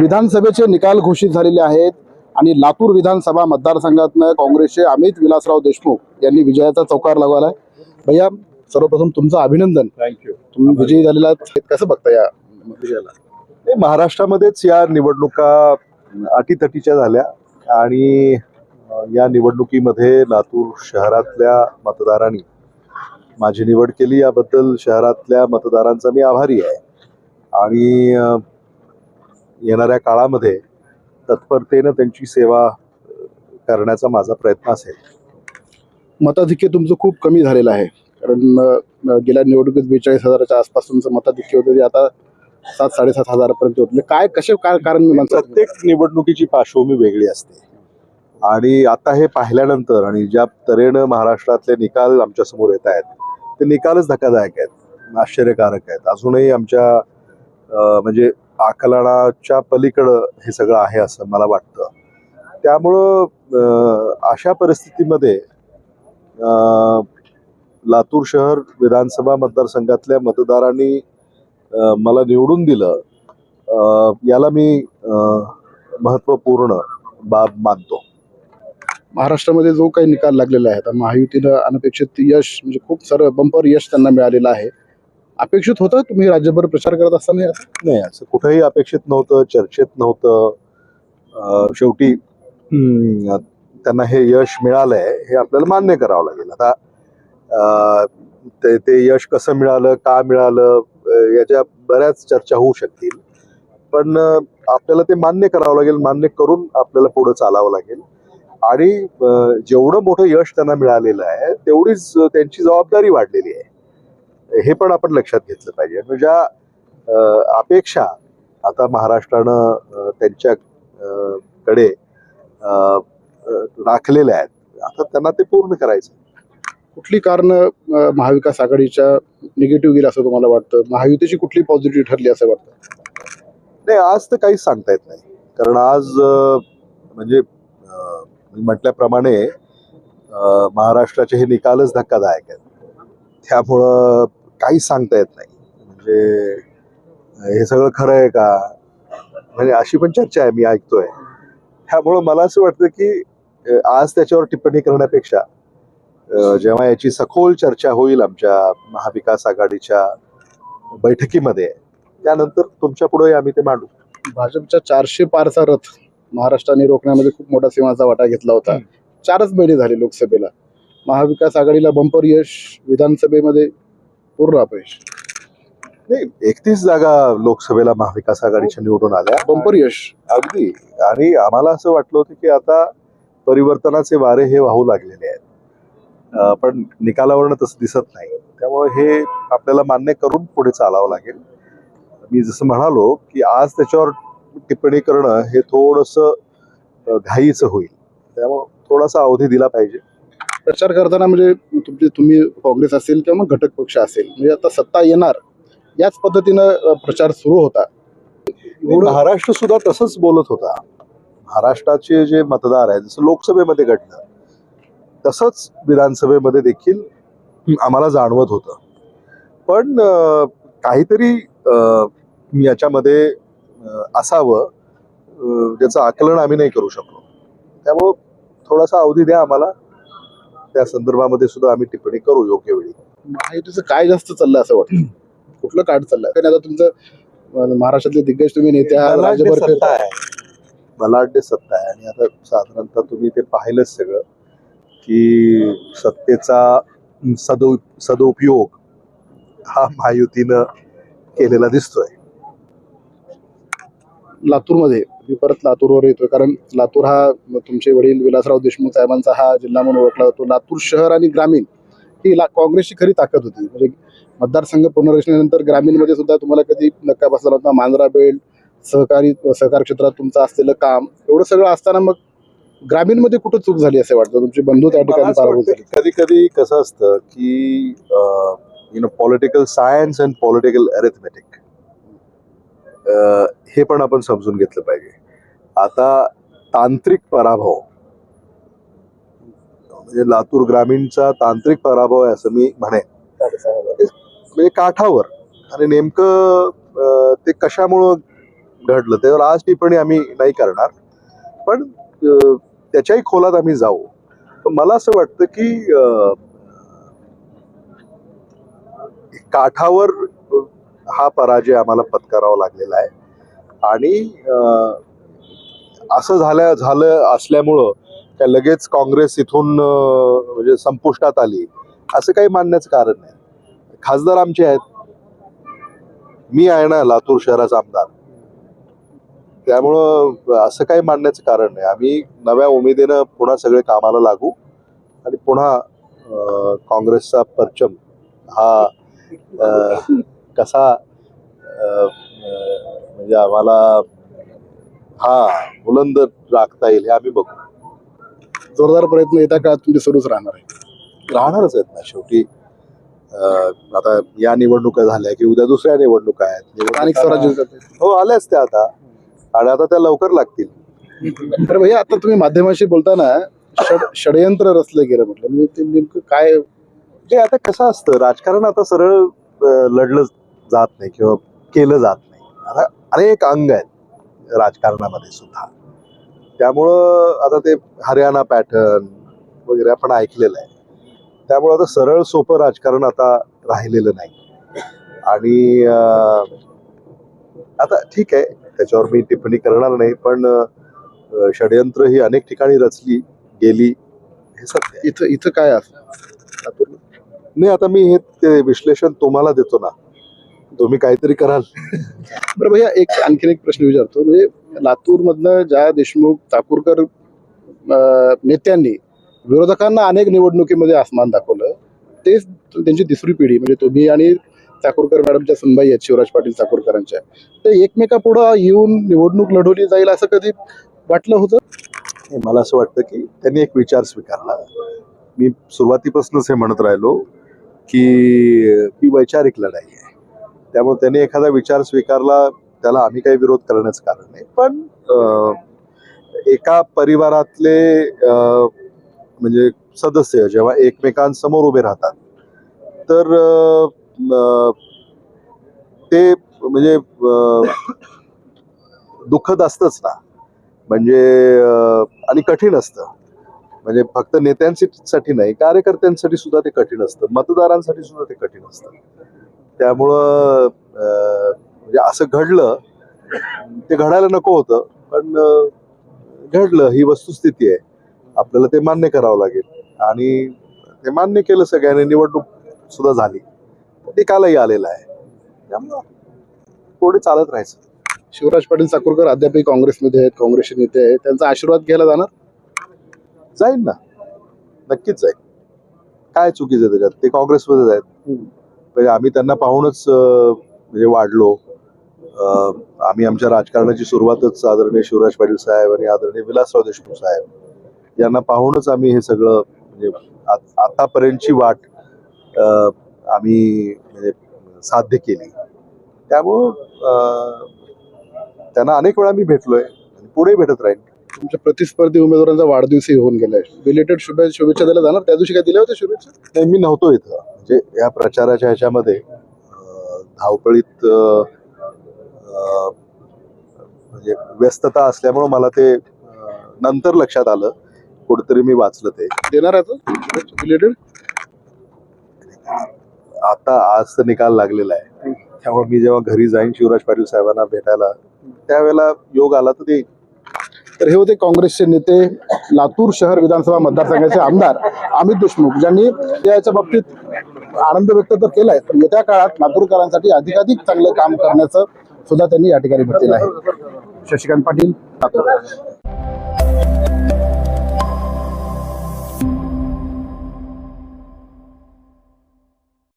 विधानसभेचे निकाल घोषित झालेले आहेत आणि लातूर विधानसभा मतदारसंघातनं काँग्रेसचे अमित विलासराव देशमुख यांनी विजयाचा चौकार लागवलाय. भैया सर्वप्रथम तुमचं अभिनंदन. थँक्यू तुम्ही विजयी झालेला. कसं बघता या विजयाला? महाराष्ट्रामध्येच या निवडणुका अटीतटीच्या झाल्या आणि या निवडणुकीमध्ये लातूर शहरातल्या मतदारांनी माझी निवड केली. याबद्दल शहरातल्या मतदारांचा मी आभारी आहे. आणि येणाऱ्या काळामध्ये तत्परतेनं त्यांची सेवा करण्याचा माझा प्रयत्न असेल. मताधिक्य तुमचं खूप कमी झालेलं आहे. कारण गेल्या निवडणुकीत बेचाळीस हजाराच्या आसपास तुमचं मताधिक्य होतं ते आता सात साडेसात हजारापर्यंत होते. काय कसे काय कारण प्रत्येक निवडणुकीची पार्श्वभूमी वेगळी असते. आणि आता हे पाहिल्यानंतर आणि ज्या तऱ्हेनं महाराष्ट्रातले निकाल आमच्यासमोर येत आहेत ते निकालच धक्कादायक आहेत आश्चर्यकारक आहेत. अजूनही आमच्या म्हणजे आकलनाच्या पलीकडं हे सगळं आहे असं मला वाटतं. त्यामुळं अशा परिस्थितीमध्ये लातूर शहर विधानसभा मतदारसंघातल्या मतदारांनी मला निवडून दिलं याला मी महत्त्वपूर्ण बाब मानतो. महाराष्ट्रामध्ये जो काही निकाल लागलेला आहे तर महायुतीनं अनपेक्षित यश म्हणजे खूप सारं बंपर यश त्यांना मिळालेलं आहे. अपेक्षित होतं? तुम्ही राज्यभर प्रचार करत असताना नाही असं कुठंही अपेक्षित नव्हतं चर्चेत नव्हतं. शेवटी त्यांना हे यश मिळालंय हे आपल्याला मान्य करावं लागेल. आता ते ते यश कसं मिळालं का मिळालं याच्या बऱ्याच चर्चा होऊ शकतील. पण आपल्याला ते मान्य करावं लागेल मान्य करून आपल्याला पुढे चालावं लागेल. आणि जेवढं मोठं यश त्यांना मिळालेलं आहे तेवढीच त्यांची जबाबदारी वाढलेली आहे. हे पण आपण लक्षात घेतलं पाहिजे. ज्या अपेक्षा आता महाराष्ट्रानं अं, त्यांच्या अं, कडे अं, अं, राखलेल्या आहेत आता त्यांना ते पूर्ण करायचं. कुठली कारण महाविकास आघाडीच्या निगेटिव्ह गेली असं तुम्हाला वाटतं? महायुतीची कुठली पॉझिटिव्ह ठरली असं वाटतं? नाही आज तर काहीच सांगता येत नाही. कारण आज म्हणजे मी म्हटल्याप्रमाणे महाराष्ट्राचे हे निकालच धक्कादायक आहेत. त्यामुळं काहीच सांगता येत नाही. म्हणजे हे सगळं खरं आहे का? म्हणजे अशी पण चर्चा आहे मी ऐकतोय. त्यामुळं मला असं वाटतं की आज त्याच्यावर टिप्पणी करण्यापेक्षा जेव्हा याची सखोल चर्चा होईल आमच्या महाविकास आघाडीच्या बैठकीमध्ये त्यानंतर तुमच्यापुढे आम्ही ते मांडू. भाजपच्या चारशे पारचा रथ महाराष्ट्राने रोखण्यामध्ये खूप मोठा सिंहाचा वाटा घेतला होता. चारच महिने झाले लोकसभेला. महाविकास आघाडीला बंपर यश विधानसभेमध्ये पूर्ण अपयश नाही एकतीस जागा लोकसभेला महाविकास आघाडीच्या निवडून आल्या. बंपर यश. अगदी. आणि आम्हाला असं वाटलं होतं की आता परिवर्तनाचे वारे हे वाहू लागलेले आहेत. पण निकालावरनं तसं दिसत नाही. त्यामुळे हे आपल्याला मान्य करून पुढे चालावं लागेल. मी जसं म्हणालो की आज त्याच्यावर टिप्पणी करणं हे थोडंसं घाईचं होईल. त्यामुळं थोडासा अवधी दिला पाहिजे. प्रचार करताना म्हणजे तुमचे तुम्ही काँग्रेस असेल किंवा मग घटक पक्ष असेल म्हणजे आता सत्ता येणार याच पद्धतीनं प्रचार सुरू होता. महाराष्ट्र सुद्धा तसंच बोलत होता. महाराष्ट्राचे जे मतदार आहेत जसं लोकसभेमध्ये घडलं तसंच विधानसभेमध्ये देखील आम्हाला जाणवत होतं. पण काहीतरी याच्यामध्ये असावं ज्याचं आकलन आम्ही नाही करू शकलो. त्यामुळं थोडासा अवधी द्या आम्हाला. त्या संदर्भामध्ये सुद्धा आम्ही टिप्पणी करू योग्य वेळी. महायुतीचं काय जास्त चाललंय असं वाटतं? कुठलं कार्ड चाललंय? कारण आता तुमचं महाराष्ट्रातले दिग्गज तुम्ही नेते आहात, बलाढ्य राज्यभर सत्ता. आहे. बलाढ्य सत्ता आहे. आणि आता साधारणतः तुम्ही ते पाहिलंच सगळं की सत्तेचा सदु सदुपयोग हा महायुतीनं केलेला दिसतोय. लातूरमध्ये मी परत लातूरवर येतोय. कारण लातूर हा तुमचे वडील विलासराव देशमुख साहेबांचा हा जिल्हा म्हणून ओळखला जातो. लातूर शहर आणि ग्रामीण ही ला काँग्रेसची खरी ताकद होती. म्हणजे मतदारसंघ पुनर्रचनेनंतर ग्रामीणमध्ये सुद्धा तुम्हाला कधी धक्का बसला नव्हता. मांजरा बेल्ट सहकारी सहकार क्षेत्रात तुमचं असलेलं काम एवढं सगळं असताना मग ग्रामीणमध्ये कुठं चूक झाली असं वाटतं? तुमचे बंधू त्या ठिकाणी कधी कधी कसं असतं की you know political science and political arithmetic हे पण आपण समजून घेतलं पाहिजे. आता तांत्रिक पराभव. म्हणजे लातूर ग्रामीणचा तांत्रिक पराभव आहे असं मी म्हणेन. म्हणजे काठावर. आणि नेमकं ते कशामुळं घडलं? त्यावर आज टिप्पणी आम्ही नाही करणार. पण त्याच्याही खोलात आम्ही जाऊ. मला असं वाटतं की काठावर हा पराजय आम्हाला पत्करावा लागलेला आहे. आणि असं झालं झालं असल्यामुळं काय लगेच काँग्रेस इथून म्हणजे संपुष्टात आली. असं काही मानण्याचं कारण नाही. खासदार आमचे आहेत. मी आहे ना लातूर शहराचा आमदार. त्यामुळं असं काही मानण्याचं कारण नाही. आम्ही नव्या उमेदीनं पुन्हा सगळे कामाला लागू आणि पुन्हा काँग्रेसचा परचम हा कसा म्हणजे आम्हाला हा बुलंद राखता येईल हे आम्ही बघू. जोरदार प्रयत्न येत्या काळात तुमचे सुरूच राहणार आहे राहणारच आहेत ना शेवटी. अं, आता या निवडणुका झाल्या की उद्या दुसऱ्या निवडणुका आहेत. स्थानिक स्वराज्य हो आल्याच त्या आता. आणि आता त्या लवकर लागतील. तर भैया आता तुम्ही माध्यमाशी बोलताना षड षडयंत्र रचलं गेलं म्हटलं. म्हणजे ते नेमकं काय? ते आता कसं असतं? राजकारण आता सरळ अं, लढलं जात नाही किंवा केलं जात नाही. आता अनेक अंग आहेत. राजकारणामध्ये सुद्धा. त्यामुळं आता ते हरियाणा पॅटर्न वगैरे आपण ऐकलेलं आहे. त्यामुळं आता सरळ सोपं राजकारण आता राहिलेलं नाही. आणि आता ठीक आहे त्याच्यावर मी टिप्पणी करणार नाही पण षडयंत्र ही अनेक ठिकाणी रचली गेली हे सत्य. इथं इथं काय असं नाही आता मी हे ते विश्लेषण तुम्हाला देतो ना. तुम्ही काहीतरी कराल. बरं भैया एक आणखीन एक प्रश्न विचारतो. म्हणजे लातूर मधनं ज्या देशमुख चाकूरकर नेत्यांनी विरोधकांना अनेक निवडणुकीमध्ये आसमान दाखवलं तेच त्यांची तिसरी पिढी म्हणजे तुम्ही आणि चाकूरकर मॅडमच्या सुनबाई आहेत शिवराज पाटील चाकूरकरांच्या ते एकमेकापुढं येऊन निवडणूक लढवली जाईल असं कधी वाटलं होतं? मला असं वाटतं की त्यांनी एक विचार स्वीकारला. मी सुरुवातीपासूनच हे म्हणत राहिलो की ही वैचारिक लढाई आहे. त्यामुळे त्यांनी एखादा विचार स्वीकारला त्याला आम्ही काही विरोध करण्याचं कारण नाही. पण एका परिवारातले म्हणजे सदस्य जेव्हा एकमेकांसमोर उभे राहतात तर ते म्हणजे दुःखद असतंच ना. म्हणजे आणि कठीण असतं. म्हणजे फक्त नेत्यांसाठी नाही कार्यकर्त्यांसाठी सुद्धा ते कठीण असतं. मतदारांसाठी सुद्धा ते कठीण असतं. त्यामुळं म्हणजे असं घडलं ते घडायला नको होतं पण घडलं ही वस्तुस्थिती आहे. आपल्याला ते मान्य करावं लागेल. आणि ते मान्य केलं सगळ्यांनी निवडणूक सुद्धा झाली. निकालही आलेला आहे. त्यामुळं पुढे चालत राहायचं. शिवराज पाटील चाकूरकर अद्यापही काँग्रेसमध्ये आहेत काँग्रेसचे नेते आहेत. त्यांचा आशीर्वाद घ्यायला जाणार? जाईल ना. नक्कीच जाईल काय चुकीचं त्याच्यात? ते काँग्रेसमध्ये आहेत. म्हणजे आम्ही त्यांना पाहूनच म्हणजे वाढलो. आम्ही आमच्या राजकारणाची सुरुवातच आदरणीय शिवराज पाटील साहेब आणि आदरणीय विलासराव देशमुख साहेब यांना पाहूनच आम्ही हे सगळं म्हणजे आ- आतापर्यंतची वाट आम्ही म्हणजे साध्य केली. त्यामुळं त्यांना अनेक वेळा मी भेटलोय आणि पुढे भेटत राहीन. तुमच्या प्रतिस्पर्धी उमेदवारांचा वाढदिवसही होऊन गेलाय. रिलेटेड शुभेच्छा शुभेच्छा द्यायला जाणार? त्या दिवशी काय दिल्या होत्या शुभेच्छा? नाही मी नव्हतो इथं. म्हणजे या प्रचाराच्या ह्याच्यामध्ये धावपळीत म्हणजे व्यस्तता असल्यामुळं मला ते नंतर लक्षात आलं. कुठेतरी मी वाचलं ते. देणार आहे रिलेटेड आता आज तर निकाल लागलेला आहे. त्यामुळे मी जेव्हा घरी जाईन शिवराज पाटील साहेबांना भेटायला त्यावेळेला योग आला तर ते तर हे होते काँग्रेसचे नेते लातूर शहर विधानसभा मतदारसंघाचे आमदार अमित देशमुख ज्यांनी याच्या बाबतीत आनंद व्यक्त तर केलाय पण येत्या काळात लातूरकरांसाठी अधिकाधिक चांगलं काम करण्याचं सुद्धा त्यांनी या ठिकाणी म्हटलेलं आहे. शशिकांत पाटील लातूर.